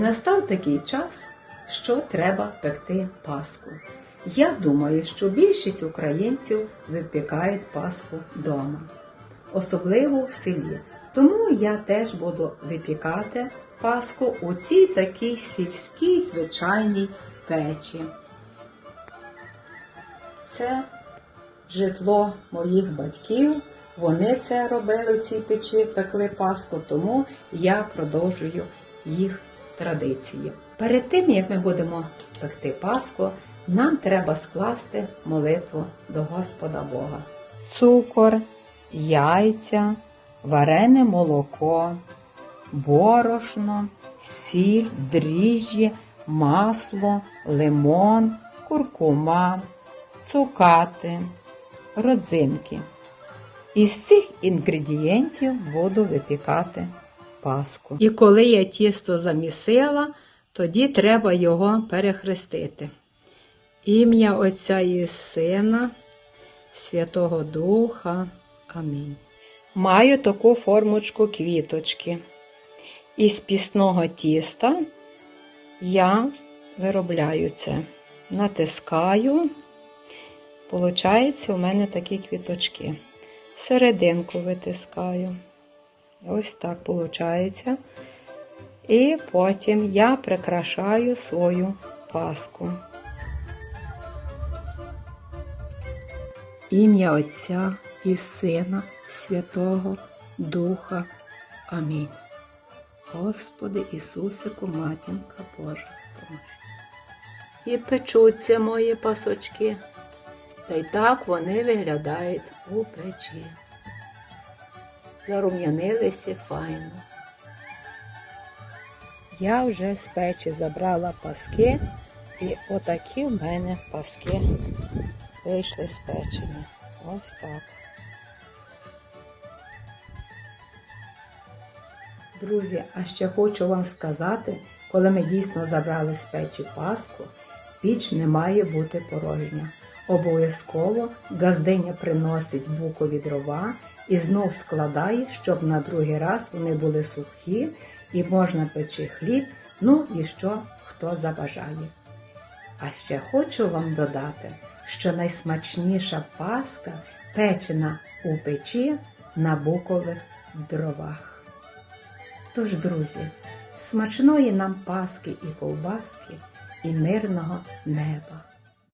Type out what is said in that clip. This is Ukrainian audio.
Настав такий час, що треба пекти Пасху. Я думаю, що більшість українців випікають Пасху вдома, особливо в селі. Тому я теж буду випікати Пасху у цій такій сільській звичайній печі. Це житло моїх батьків. Вони це робили в цій печі, пекли Пасху, тому я продовжую їх традиції. Перед тим, як ми будемо пекти Пасху, нам треба скласти молитву до Господа Бога. Цукор, яйця, варене молоко, борошно, сіль, дріжджі, масло, лимон, куркума, цукати, родзинки. Із цих інгредієнтів буду випікати паску. І коли я тісто замісила, тоді треба його перехрестити. Ім'я Отця і Сина, Святого Духа. Амінь. Маю таку формочку квіточки. Із пісного тіста я виробляю це. Натискаю. Получається у мене такі квіточки. Серединку витискаю. Ось так виходить. І потім я прикрашаю свою паску. Ім'я Отця і Сина Святого Духа. Амінь. Господи Ісусику, матінка Божа, помощ. І печуться мої пасочки. Та й так вони виглядають у печі. Зарум'янилися файно. Я вже з печі забрала паски, і отакі в мене паски вийшли з печені. Ось так. Друзі, а ще хочу вам сказати, коли ми дійсно забрали з печі паску, піч не має бути порожня. Обов'язково газдиня приносить букові дрова і знов складає, щоб на другий раз вони були сухі і можна печи хліб, ну і що хто забажає. А ще хочу вам додати, що найсмачніша паска печена у печі на букових дровах. Тож, друзі, смачної нам паски і ковбаски і мирного неба!